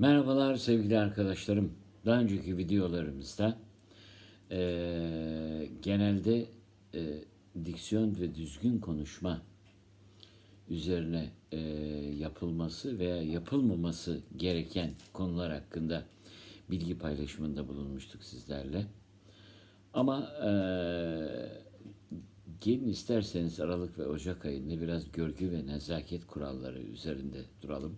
Merhabalar sevgili arkadaşlarım. Daha önceki videolarımızda eee, genelde eee, diksiyon ve düzgün konuşma üzerine eee, yapılması veya yapılmaması gereken konular hakkında bilgi paylaşımında bulunmuştuk sizlerle. Ama eee gelin isterseniz Aralık ve Ocak ayında biraz görgü ve nezaket kuralları üzerinde duralım.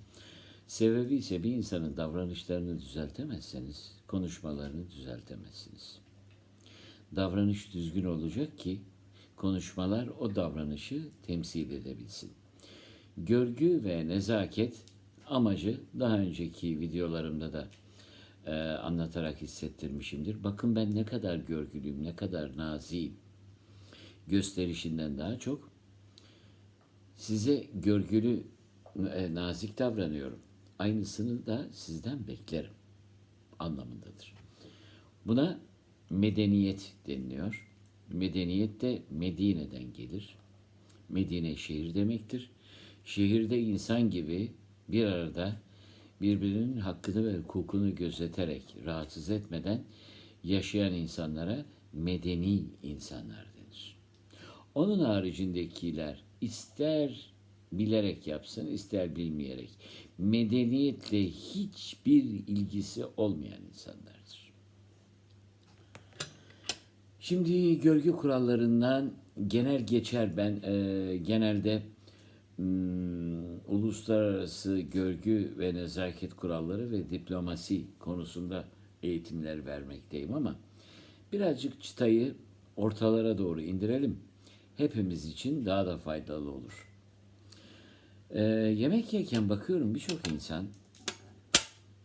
Sebebi ise bir insanın davranışlarını düzeltemezseniz konuşmalarını düzeltemezsiniz. Davranış düzgün olacak ki konuşmalar o davranışı temsil edebilsin. Görgü ve nezaket amacı daha önceki videolarımda da e, anlatarak hissettirmişimdir. Bakın ben ne kadar görgülüyüm, ne kadar naziyim gösterişinden daha çok size görgülü, e, nazik davranıyorum. Aynısını da sizden beklerim anlamındadır. Buna medeniyet deniliyor. Medeniyet de Medine'den gelir. Medine şehir demektir. Şehirde insan gibi bir arada birbirinin hakkını ve hukukunu gözeterek, rahatsız etmeden yaşayan insanlara medeni insanlar denir. Onun haricindekiler ister bilerek yapsın, ister bilmeyerek medeniyetle hiçbir ilgisi olmayan insanlardır. Şimdi görgü kurallarından genel geçer ben e, genelde hmm, uluslararası görgü ve nezaket kuralları ve diplomasi konusunda eğitimler vermekteyim ama birazcık çıtayı ortalara doğru indirelim. Hepimiz için daha da faydalı olur. Ee, yemek yerken bakıyorum birçok insan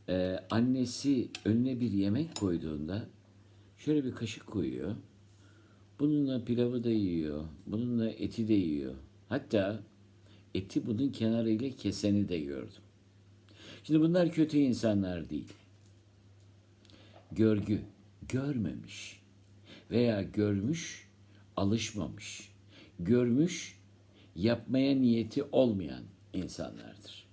e, annesi önüne bir yemek koyduğunda şöyle bir kaşık koyuyor. Bununla pilavı da yiyor. Bununla eti de yiyor. Hatta eti bunun kenarıyla keseni de gördüm. Şimdi bunlar kötü insanlar değil. Görgü, görmemiş veya görmüş, alışmamış. Görmüş, yapmaya niyeti olmayan insanlardır.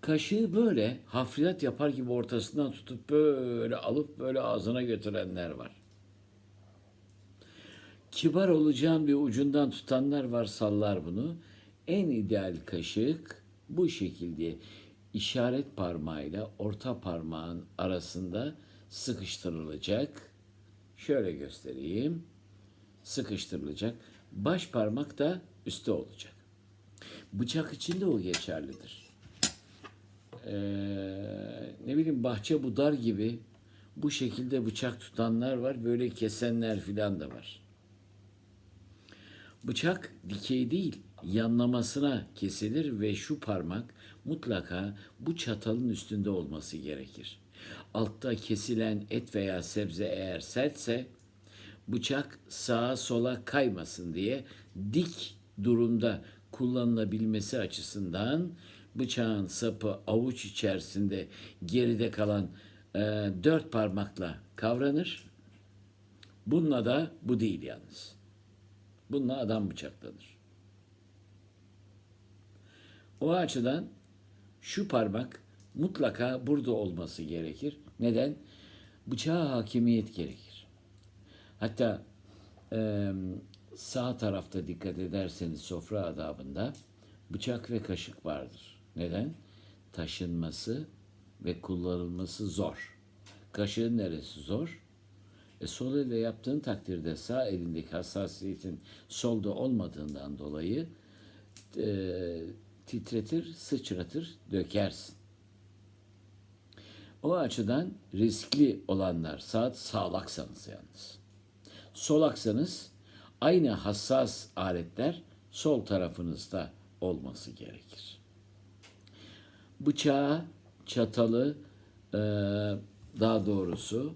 Kaşığı böyle hafriyat yapar gibi ortasından tutup böyle alıp böyle ağzına götürenler var. Kibar olacağın bir ucundan tutanlar var sallar bunu. En ideal kaşık bu şekilde işaret parmağıyla orta parmağın arasında sıkıştırılacak. Şöyle göstereyim. Sıkıştırılacak. Baş parmak da üstte olacak. Bıçak için de o geçerlidir. Ee, ne bileyim bahçe budar gibi bu şekilde bıçak tutanlar var. Böyle kesenler filan da var. Bıçak dikey değil, yanlamasına kesilir ve şu parmak mutlaka bu çatalın üstünde olması gerekir. Altta kesilen et veya sebze eğer sertse bıçak sağa sola kaymasın diye dik durumda kullanılabilmesi açısından bıçağın sapı avuç içerisinde geride kalan e, dört parmakla kavranır. Bununla da bu değil yalnız. Bununla adam bıçaklanır. O açıdan şu parmak mutlaka burada olması gerekir. Neden? Bıçağa hakimiyet gerekir. Hatta e, sağ tarafta dikkat ederseniz sofra adabında bıçak ve kaşık vardır. Neden? Taşınması ve kullanılması zor. Kaşığın neresi zor? E, sol elle yaptığın takdirde sağ elindeki hassasiyetin solda olmadığından dolayı e, titretir, sıçratır, dökersin. O açıdan riskli olanlar saat sağlaksanız yalnız. Solaksanız aynı hassas aletler sol tarafınızda olması gerekir. Bıçağı, çatalı, e, daha doğrusu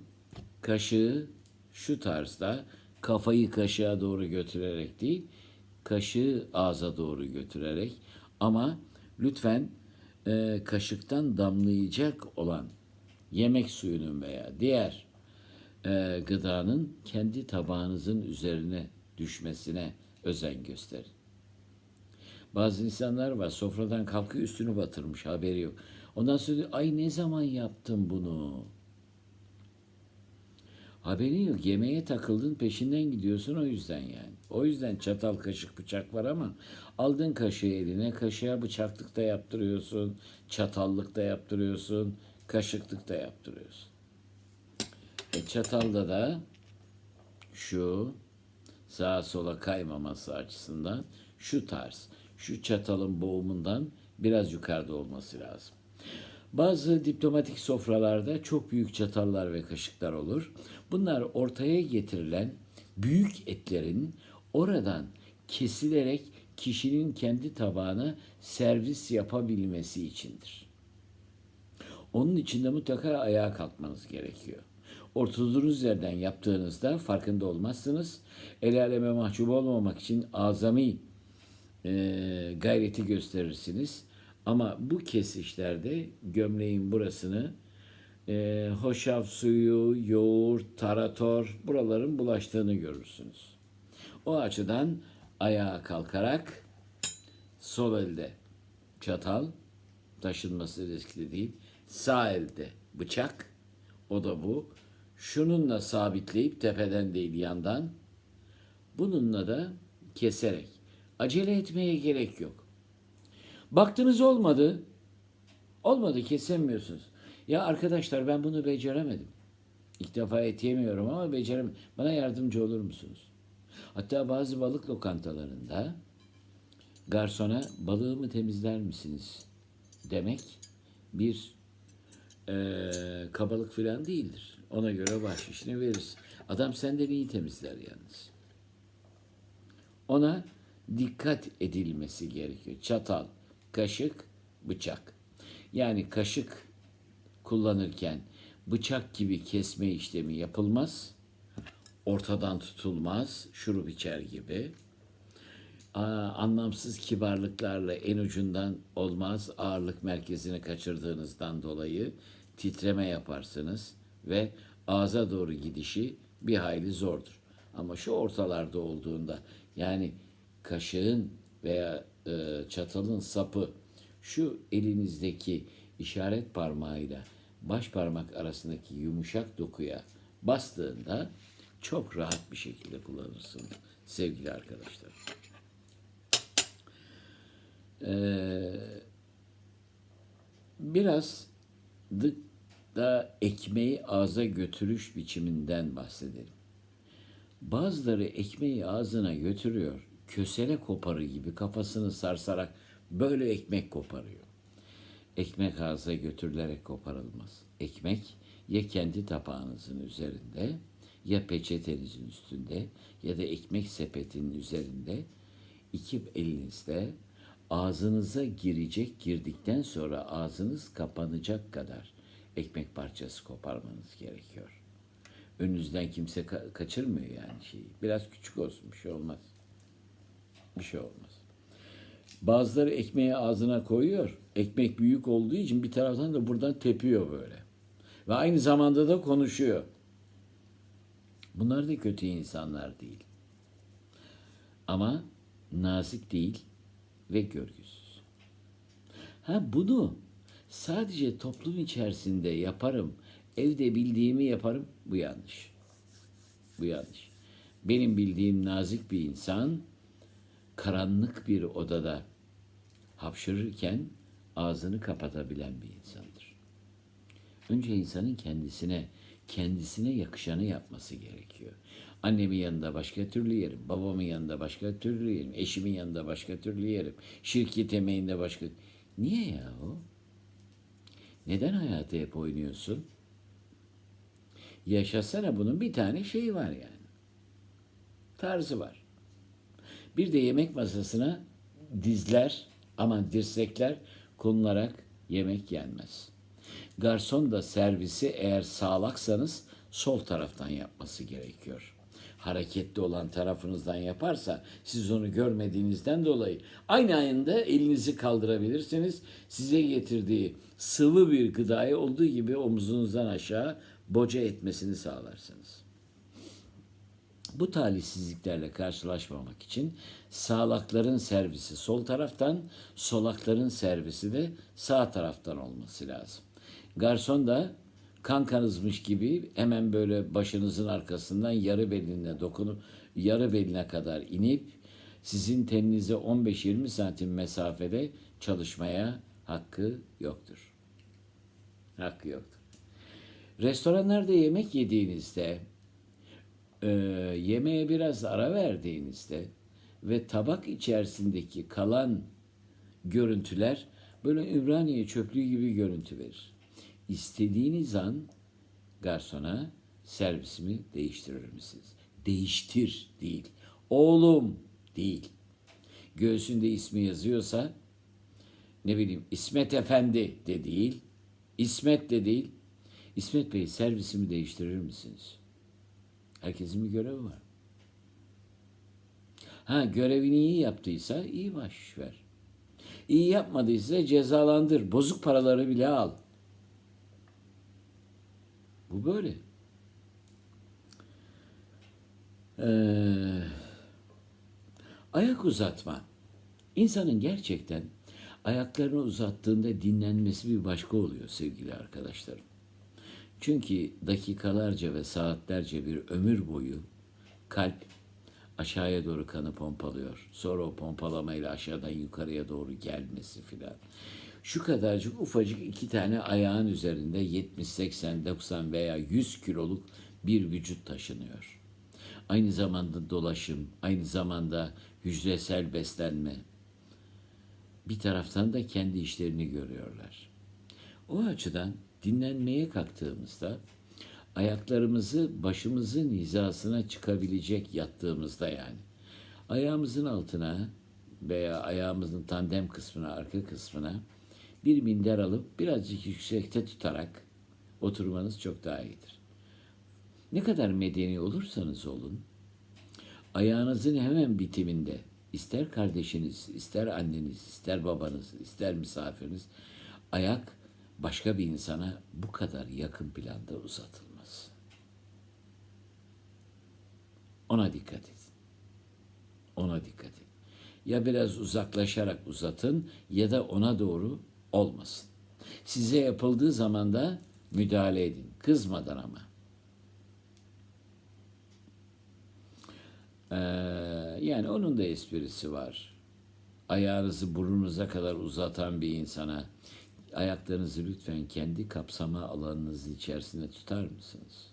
kaşığı şu tarzda kafayı kaşığa doğru götürerek değil, kaşığı ağza doğru götürerek ama lütfen e, kaşıktan damlayacak olan yemek suyunun veya diğer e, gıdanın kendi tabağınızın üzerine düşmesine özen gösterin. Bazı insanlar var sofradan kalkıyor üstünü batırmış haberi yok. Ondan sonra ay ne zaman yaptın bunu? Haberin yok. Yemeğe takıldın peşinden gidiyorsun o yüzden yani. O yüzden çatal, kaşık, bıçak var ama aldın kaşığı eline, kaşığa bıçaklık da yaptırıyorsun, çatallık da yaptırıyorsun, kaşıklık da yaptırıyorsun. E çatalda da şu sağa sola kaymaması açısından şu tarz, şu çatalın boğumundan biraz yukarıda olması lazım. Bazı diplomatik sofralarda çok büyük çatallar ve kaşıklar olur. Bunlar ortaya getirilen büyük etlerin oradan kesilerek kişinin kendi tabağına servis yapabilmesi içindir. Onun için de mutlaka ayağa kalkmanız gerekiyor. Oturduğunuz yerden yaptığınızda farkında olmazsınız. El aleme mahcup olmamak için azami e, gayreti gösterirsiniz. Ama bu kesişlerde gömleğin burasını e, hoşaf suyu, yoğurt, tarator buraların bulaştığını görürsünüz. O açıdan ayağa kalkarak sol elde çatal taşınması riskli değil. Sağ elde bıçak o da bu. Şununla sabitleyip tepeden değil yandan bununla da keserek acele etmeye gerek yok. Baktınız olmadı. Olmadı kesemiyorsunuz. Ya arkadaşlar ben bunu beceremedim. İlk defa et yemiyorum ama becerem. Bana yardımcı olur musunuz? Hatta bazı balık lokantalarında garsona balığımı temizler misiniz demek bir eee, kabalık falan değildir. Ona göre bahşişini veririz. Adam senden iyi temizler yalnız. Ona dikkat edilmesi gerekiyor. Çatal, kaşık, bıçak. Yani kaşık kullanırken bıçak gibi kesme işlemi yapılmaz. Ortadan tutulmaz, şurup içer gibi. Aa, anlamsız kibarlıklarla en ucundan olmaz. Ağırlık merkezini kaçırdığınızdan dolayı titreme yaparsınız ve ağza doğru gidişi bir hayli zordur. Ama şu ortalarda olduğunda yani kaşığın veya e, çatalın sapı şu elinizdeki işaret parmağıyla baş parmak arasındaki yumuşak dokuya bastığında çok rahat bir şekilde kullanırsınız sevgili arkadaşlar. Ee, biraz da, da ekmeği ağza götürüş biçiminden bahsedelim. Bazıları ekmeği ağzına götürüyor, kösele koparı gibi kafasını sarsarak böyle ekmek koparıyor. Ekmek ağza götürülerek koparılmaz. Ekmek ya kendi tabağınızın üzerinde ya peçetenizin üstünde ya da ekmek sepetinin üzerinde iki elinizle ağzınıza girecek girdikten sonra ağzınız kapanacak kadar ekmek parçası koparmanız gerekiyor. Önünüzden kimse ka- kaçırmıyor yani şeyi. Biraz küçük olsun bir şey olmaz. Bir şey olmaz. Bazıları ekmeği ağzına koyuyor. Ekmek büyük olduğu için bir taraftan da buradan tepiyor böyle. Ve aynı zamanda da konuşuyor. Bunlar da kötü insanlar değil. Ama nazik değil ve görgüsüz. Ha bunu sadece toplum içerisinde yaparım, evde bildiğimi yaparım, bu yanlış. Bu yanlış. Benim bildiğim nazik bir insan karanlık bir odada hapşırırken ağzını kapatabilen bir insandır. Önce insanın kendisine, kendisine yakışanı yapması gerekiyor. Annemin yanında başka türlü yerim, babamın yanında başka türlü yerim, eşimin yanında başka türlü yerim, şirket emeğinde başka... Niye ya o? Neden hayatı hep oynuyorsun? Yaşasana bunun bir tane şeyi var yani. Tarzı var. Bir de yemek masasına dizler, aman dirsekler konularak yemek yenmez. Garson da servisi eğer sağlaksanız sol taraftan yapması gerekiyor. Hareketli olan tarafınızdan yaparsa siz onu görmediğinizden dolayı aynı anda elinizi kaldırabilirsiniz. Size getirdiği sıvı bir gıdayı olduğu gibi omzunuzdan aşağı boca etmesini sağlarsınız. Bu talihsizliklerle karşılaşmamak için sağlakların servisi sol taraftan, solakların servisi de sağ taraftan olması lazım. Garson da kankanızmış gibi hemen böyle başınızın arkasından yarı beline dokunup yarı beline kadar inip sizin teninize 15-20 santim mesafede çalışmaya hakkı yoktur. Hakkı yoktur. Restoranlarda yemek yediğinizde, e, yemeğe biraz ara verdiğinizde ve tabak içerisindeki kalan görüntüler böyle Ümraniye çöplüğü gibi görüntü verir. İstediğiniz an garsona servisimi değiştirir misiniz? Değiştir değil. Oğlum değil. Göğsünde ismi yazıyorsa ne bileyim İsmet Efendi de değil. İsmet de değil. İsmet Bey servisimi değiştirir misiniz? Herkesin bir görevi var. Ha görevini iyi yaptıysa iyi baş ver. İyi yapmadıysa cezalandır. Bozuk paraları bile al. Bu böyle. Ee, ayak uzatma. İnsanın gerçekten ayaklarını uzattığında dinlenmesi bir başka oluyor sevgili arkadaşlarım. Çünkü dakikalarca ve saatlerce bir ömür boyu kalp aşağıya doğru kanı pompalıyor. Sonra o pompalamayla aşağıdan yukarıya doğru gelmesi filan. Şu kadarcık ufacık iki tane ayağın üzerinde 70, 80, 90 veya 100 kiloluk bir vücut taşınıyor. Aynı zamanda dolaşım, aynı zamanda hücresel beslenme. Bir taraftan da kendi işlerini görüyorlar. O açıdan dinlenmeye kalktığımızda ayaklarımızı başımızın hizasına çıkabilecek yattığımızda yani ayağımızın altına veya ayağımızın tandem kısmına, arka kısmına bir minder alıp birazcık yüksekte tutarak oturmanız çok daha iyidir. Ne kadar medeni olursanız olun, ayağınızın hemen bitiminde ister kardeşiniz, ister anneniz, ister babanız, ister misafiriniz ayak başka bir insana bu kadar yakın planda uzatılmaz. Ona dikkat edin. Ona dikkat edin. Ya biraz uzaklaşarak uzatın ya da ona doğru olmasın. Size yapıldığı zaman da müdahale edin. Kızmadan ama. Ee, yani onun da esprisi var. Ayağınızı burnunuza kadar uzatan bir insana ayaklarınızı lütfen kendi kapsama alanınız içerisinde tutar mısınız?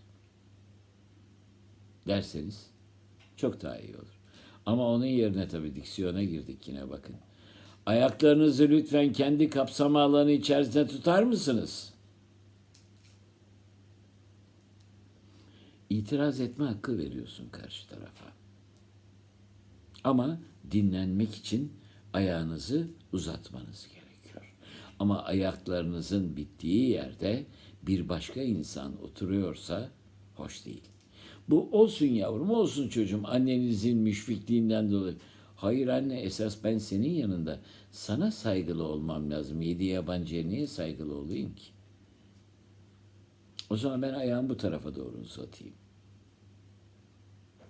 Derseniz çok daha iyi olur. Ama onun yerine tabii diksiyona girdik yine bakın. Ayaklarınızı lütfen kendi kapsama alanı içerisinde tutar mısınız? İtiraz etme hakkı veriyorsun karşı tarafa. Ama dinlenmek için ayağınızı uzatmanız gerekiyor. Ama ayaklarınızın bittiği yerde bir başka insan oturuyorsa hoş değil. Bu olsun yavrum, olsun çocuğum annenizin müşfikliğinden dolayı. Hayır anne esas ben senin yanında sana saygılı olmam lazım. Yedi yabancıya niye saygılı olayım ki? O zaman ben ayağımı bu tarafa doğru uzatayım.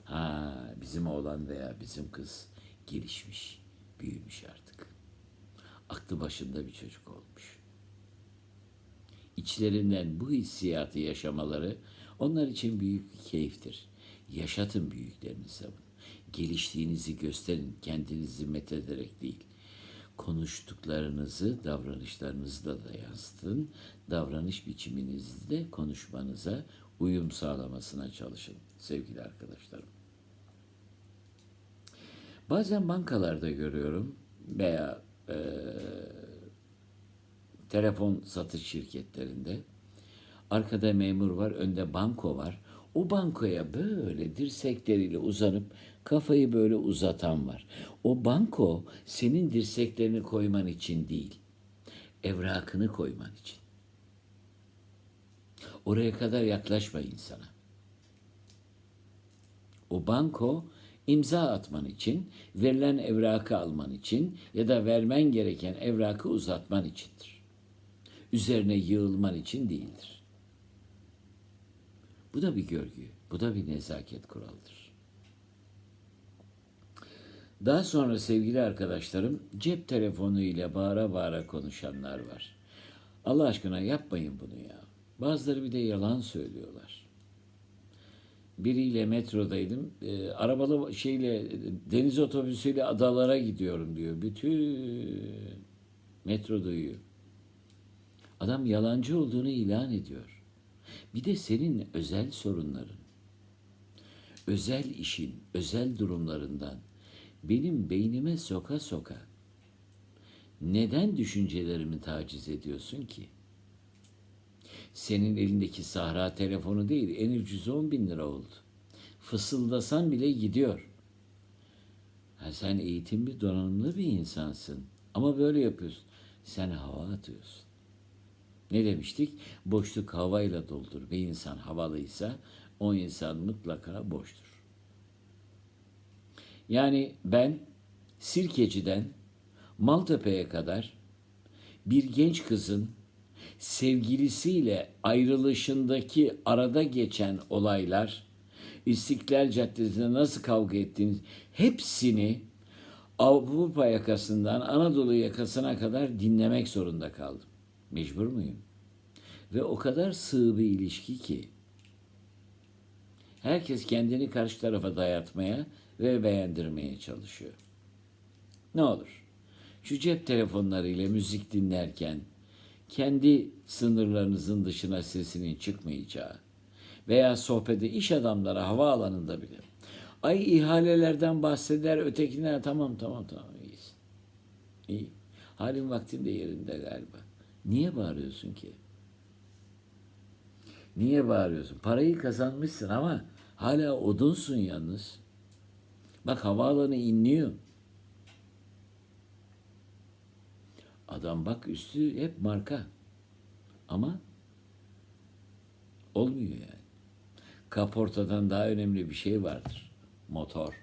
Ha bizim oğlan veya bizim kız gelişmiş, büyümüş artık. Aklı başında bir çocuk olmuş. İçlerinden bu hissiyatı yaşamaları onlar için büyük bir keyiftir. Yaşatın büyüklerinize bunu. Geliştiğinizi gösterin, kendinizi methederek değil. Konuştuklarınızı, davranışlarınızı da yansıtın. Davranış biçiminizde de konuşmanıza uyum sağlamasına çalışın sevgili arkadaşlarım. Bazen bankalarda görüyorum veya e, telefon satış şirketlerinde arkada memur var, önde banko var. O bankoya böyle dirsekleriyle uzanıp kafayı böyle uzatan var. O banko senin dirseklerini koyman için değil, evrakını koyman için. Oraya kadar yaklaşma insana. O banko imza atman için, verilen evrakı alman için ya da vermen gereken evrakı uzatman içindir. Üzerine yığılman için değildir. Bu da bir görgü, bu da bir nezaket kuralıdır. Daha sonra sevgili arkadaşlarım cep telefonu ile bağıra bağıra konuşanlar var. Allah aşkına yapmayın bunu ya. Bazıları bir de yalan söylüyorlar. Biriyle metrodaydım. E, arabalı şeyle deniz otobüsüyle adalara gidiyorum diyor. Bütün metro duyuyor. Adam yalancı olduğunu ilan ediyor. Bir de senin özel sorunların, özel işin, özel durumlarından benim beynime soka soka neden düşüncelerimi taciz ediyorsun ki? Senin elindeki Sahra telefonu değil, en ucuz 10 bin lira oldu. Fısıldasan bile gidiyor. Ha, sen eğitimli, donanımlı bir insansın. Ama böyle yapıyorsun. Sen hava atıyorsun. Ne demiştik? Boşluk havayla doldur. Bir insan havalıysa o insan mutlaka boştur. Yani ben Sirkeci'den Maltepe'ye kadar bir genç kızın sevgilisiyle ayrılışındaki arada geçen olaylar, İstiklal Caddesi'nde nasıl kavga ettiğiniz hepsini Avrupa yakasından Anadolu yakasına kadar dinlemek zorunda kaldım. Mecbur muyum? Ve o kadar sığ bir ilişki ki herkes kendini karşı tarafa dayatmaya ve beğendirmeye çalışıyor. Ne olur? Şu cep telefonlarıyla müzik dinlerken kendi sınırlarınızın dışına sesinin çıkmayacağı veya sohbeti iş adamları havaalanında bile ay ihalelerden bahseder ötekine tamam tamam tamam iyisin. İyi. Halin vaktin de yerinde galiba. Niye bağırıyorsun ki? Niye bağırıyorsun? Parayı kazanmışsın ama hala odunsun yalnız. Bak havaalanı inliyor. Adam bak üstü hep marka. Ama olmuyor yani. Kaportadan daha önemli bir şey vardır. Motor.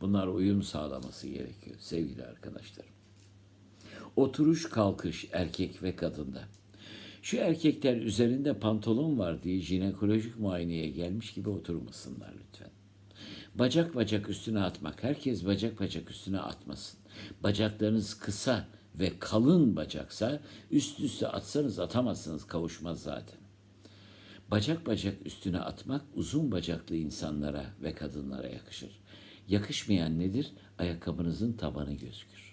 Bunlar uyum sağlaması gerekiyor sevgili arkadaşlarım. Oturuş kalkış erkek ve kadında. Şu erkekler üzerinde pantolon var diye jinekolojik muayeneye gelmiş gibi oturmasınlar lütfen. Bacak bacak üstüne atmak. Herkes bacak bacak üstüne atmasın. Bacaklarınız kısa ve kalın bacaksa üst üste atsanız atamazsınız kavuşmaz zaten. Bacak bacak üstüne atmak uzun bacaklı insanlara ve kadınlara yakışır. Yakışmayan nedir? Ayakkabınızın tabanı gözükür.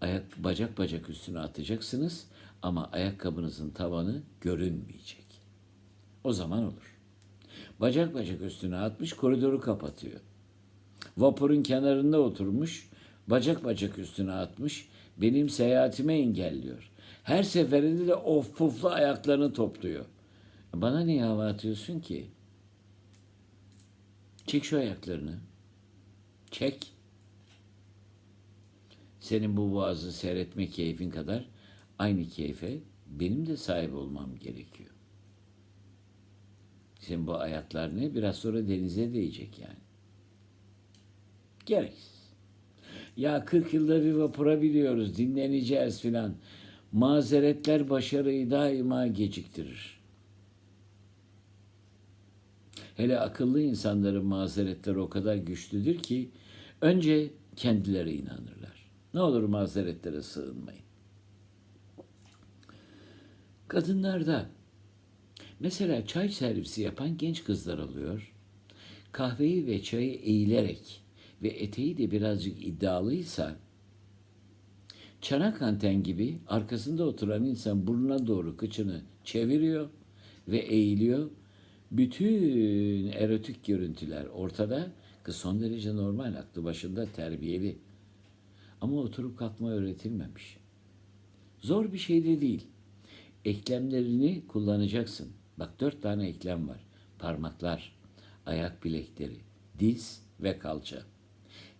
Ayak, bacak bacak üstüne atacaksınız ama ayakkabınızın tabanı görünmeyecek. O zaman olur. Bacak bacak üstüne atmış koridoru kapatıyor. Vapurun kenarında oturmuş, bacak bacak üstüne atmış, benim seyahatimi engelliyor. Her seferinde de of pufla ayaklarını topluyor. Bana niye hava atıyorsun ki? Çek şu ayaklarını. Çek. Senin bu boğazı seyretme keyfin kadar aynı keyfe benim de sahip olmam gerekiyor. Senin bu ayaklar ne? Biraz sonra denize değecek yani. Gereksiz. Ya 40 yılda bir vapura biliyoruz, dinleneceğiz filan. Mazeretler başarıyı daima geciktirir. Hele akıllı insanların mazeretleri o kadar güçlüdür ki önce kendileri inanırlar. Ne olur mazeretlere sığınmayın. Kadınlarda mesela çay servisi yapan genç kızlar oluyor. Kahveyi ve çayı eğilerek ve eteği de birazcık iddialıysa çanak anten gibi arkasında oturan insan burnuna doğru kıçını çeviriyor ve eğiliyor. Bütün erotik görüntüler ortada. Kız son derece normal, aklı başında terbiyeli. Ama oturup kalkma öğretilmemiş. Zor bir şey de değil. Eklemlerini kullanacaksın. Bak dört tane eklem var. Parmaklar, ayak bilekleri, diz ve kalça.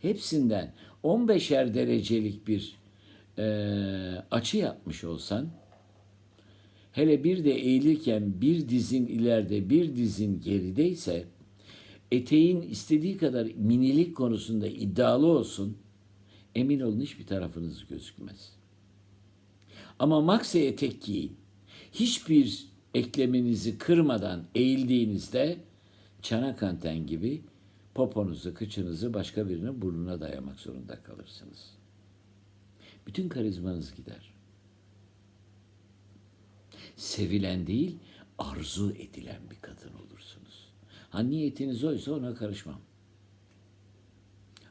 Hepsinden 15'er derecelik bir e, açı yapmış olsan, hele bir de eğilirken bir dizin ileride bir dizin gerideyse, eteğin istediği kadar minilik konusunda iddialı olsun, emin olun hiçbir tarafınız gözükmez. Ama maxi etek giyin. Hiçbir ekleminizi kırmadan eğildiğinizde çanak anten gibi poponuzu, kıçınızı başka birinin burnuna dayamak zorunda kalırsınız. Bütün karizmanız gider. Sevilen değil, arzu edilen bir kadın olursunuz. Ha niyetiniz oysa ona karışmam.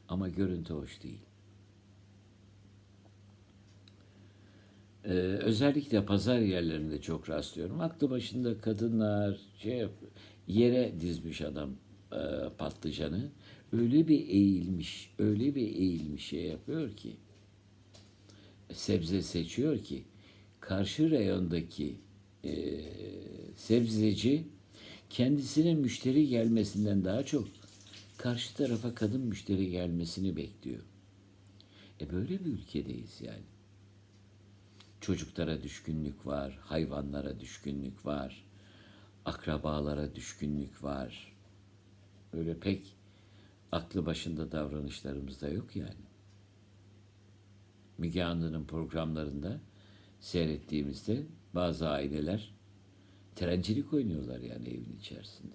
Ama görüntü hoş değil. Ee, özellikle pazar yerlerinde çok rastlıyorum. Aklı başında kadınlar şey yere dizmiş adam e, patlıcanı. Öyle bir eğilmiş, öyle bir eğilmiş şey yapıyor ki sebze seçiyor ki karşı reyondaki e, sebzeci kendisinin müşteri gelmesinden daha çok karşı tarafa kadın müşteri gelmesini bekliyor. E böyle bir ülkedeyiz yani. Çocuklara düşkünlük var, hayvanlara düşkünlük var, akrabalara düşkünlük var. Öyle pek aklı başında davranışlarımız da yok yani. Müge Anlı'nın programlarında seyrettiğimizde bazı aileler trencilik oynuyorlar yani evin içerisinde.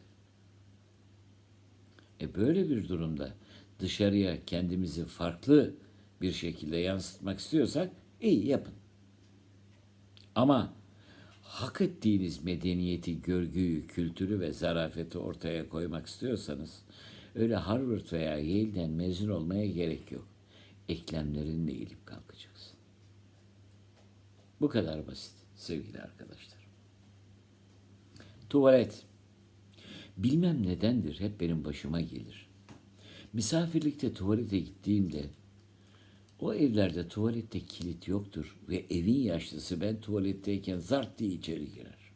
E böyle bir durumda dışarıya kendimizi farklı bir şekilde yansıtmak istiyorsak iyi yapın. Ama hak ettiğiniz medeniyeti, görgüyü, kültürü ve zarafeti ortaya koymak istiyorsanız öyle Harvard veya Yale'den mezun olmaya gerek yok. Eklemlerinle eğilip kalkacaksın. Bu kadar basit sevgili arkadaşlar. Tuvalet. Bilmem nedendir hep benim başıma gelir. Misafirlikte tuvalete gittiğimde o evlerde tuvalette kilit yoktur ve evin yaşlısı ben tuvaletteyken zart diye içeri girer.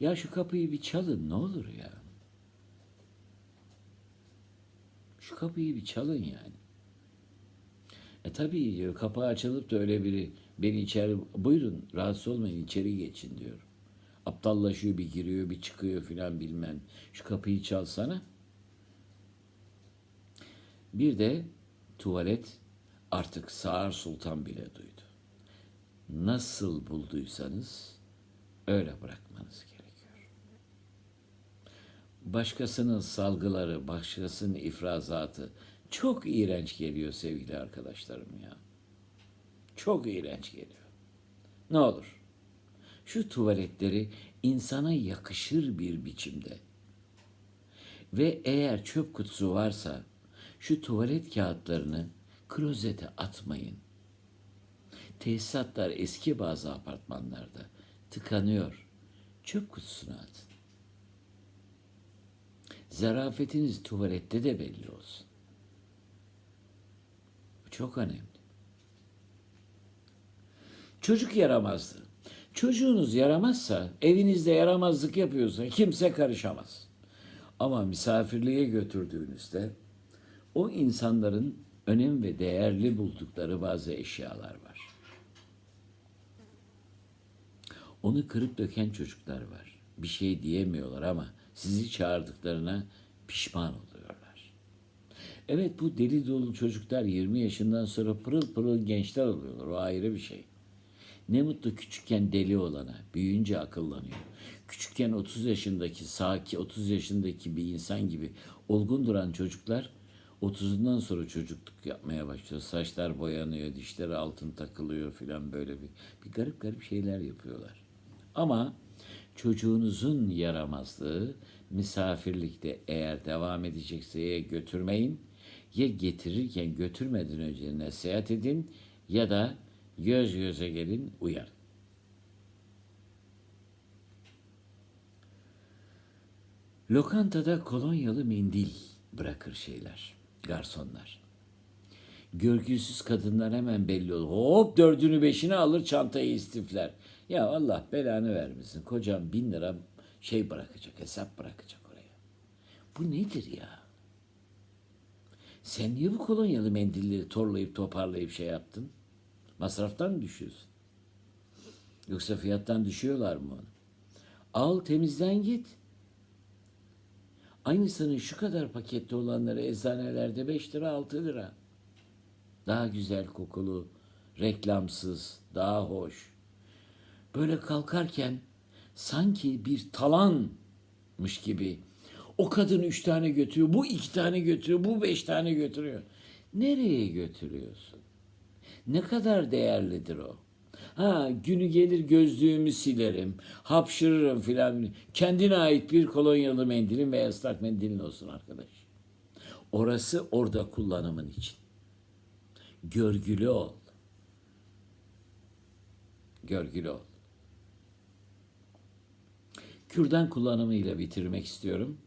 Ya şu kapıyı bir çalın ne olur ya. Şu kapıyı bir çalın yani. E tabii diyor kapağı açılıp da öyle biri beni içeri buyurun rahatsız olmayın içeri geçin diyor. Aptallaşıyor bir giriyor bir çıkıyor filan bilmem. Şu kapıyı çalsana. Bir de tuvalet artık Sağır Sultan bile duydu. Nasıl bulduysanız öyle bırakmanız gerekiyor. Başkasının salgıları, başkasının ifrazatı çok iğrenç geliyor sevgili arkadaşlarım ya. Çok iğrenç geliyor. Ne olur şu tuvaletleri insana yakışır bir biçimde ve eğer çöp kutusu varsa şu tuvalet kağıtlarını klozete atmayın. Tesisatlar eski bazı apartmanlarda tıkanıyor. Çöp kutusuna atın. Zarafetiniz tuvalette de belli olsun. Bu çok önemli. Çocuk yaramazdı. Çocuğunuz yaramazsa, evinizde yaramazlık yapıyorsa kimse karışamaz. Ama misafirliğe götürdüğünüzde o insanların önem ve değerli buldukları bazı eşyalar var. Onu kırıp döken çocuklar var. Bir şey diyemiyorlar ama sizi çağırdıklarına pişman oluyorlar. Evet bu deli dolu çocuklar 20 yaşından sonra pırıl pırıl gençler oluyorlar. O ayrı bir şey. Ne mutlu küçükken deli olana, büyüyünce akıllanıyor. Küçükken 30 yaşındaki, saki 30 yaşındaki bir insan gibi olgun duran çocuklar 30'undan sonra çocukluk yapmaya başlıyor. Saçlar boyanıyor, dişleri altın takılıyor filan böyle bir, bir garip garip şeyler yapıyorlar. Ama çocuğunuzun yaramazlığı misafirlikte eğer devam edecekse ya götürmeyin ya getirirken götürmeden önce nasihat edin ya da göz göze gelin uyar. Lokantada kolonyalı mendil bırakır şeyler, garsonlar. Görgüsüz kadınlar hemen belli olur. Hop dördünü beşini alır çantayı istifler. Ya Allah belanı vermesin. Kocam bin lira şey bırakacak, hesap bırakacak oraya. Bu nedir ya? Sen niye bu kolonyalı mendilleri torlayıp toparlayıp şey yaptın? Masraftan mı düşüyorsun? Yoksa fiyattan düşüyorlar mı onu? Al temizden git. Aynısının şu kadar pakette olanları eczanelerde 5 lira 6 lira. Daha güzel kokulu, reklamsız, daha hoş. Böyle kalkarken sanki bir talanmış gibi O kadın üç tane götürüyor, bu iki tane götürüyor, bu beş tane götürüyor. Nereye götürüyorsun? Ne kadar değerlidir o? Ha günü gelir gözlüğümü silerim, hapşırırım filan. Kendine ait bir kolonyalı mendilin veya ıslak mendilin olsun arkadaş. Orası orada kullanımın için. Görgülü ol. Görgülü ol. Kürdan kullanımıyla bitirmek istiyorum.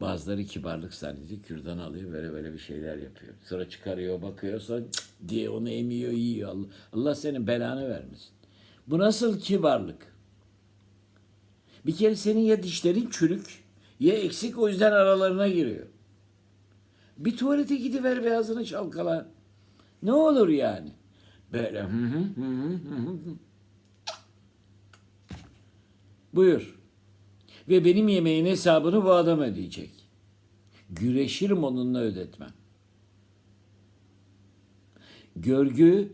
Bazıları kibarlık zannediyor. Kürdan alıyor böyle böyle bir şeyler yapıyor. Sonra çıkarıyor bakıyor sonra cık diye onu emiyor yiyor. Allah, Allah senin belanı vermesin. Bu nasıl kibarlık? Bir kere senin ya dişlerin çürük ya eksik o yüzden aralarına giriyor. Bir tuvalete gidiver beyazını çalkala. Ne olur yani? Böyle. Buyur. Ve benim yemeğin hesabını bu adam ödeyecek. Güreşirim onunla ödetmem. Görgü,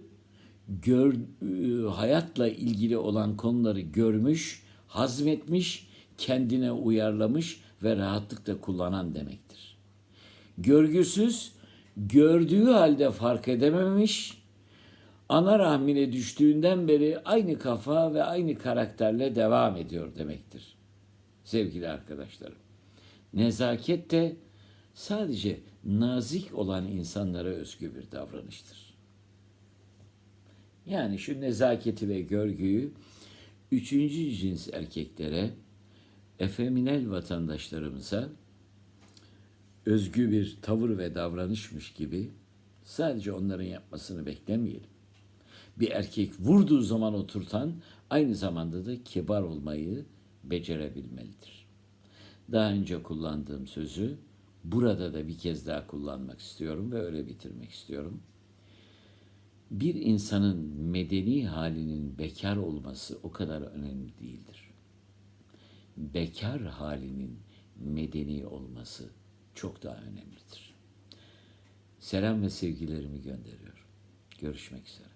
gör, e, hayatla ilgili olan konuları görmüş, hazmetmiş, kendine uyarlamış ve rahatlıkla kullanan demektir. Görgüsüz, gördüğü halde fark edememiş, ana rahmine düştüğünden beri aynı kafa ve aynı karakterle devam ediyor demektir sevgili arkadaşlarım. Nezaket de sadece nazik olan insanlara özgü bir davranıştır. Yani şu nezaketi ve görgüyü üçüncü cins erkeklere, efeminel vatandaşlarımıza özgü bir tavır ve davranışmış gibi sadece onların yapmasını beklemeyelim. Bir erkek vurduğu zaman oturtan aynı zamanda da kibar olmayı becerebilmelidir. Daha önce kullandığım sözü burada da bir kez daha kullanmak istiyorum ve öyle bitirmek istiyorum. Bir insanın medeni halinin bekar olması o kadar önemli değildir. Bekar halinin medeni olması çok daha önemlidir. Selam ve sevgilerimi gönderiyorum. Görüşmek üzere.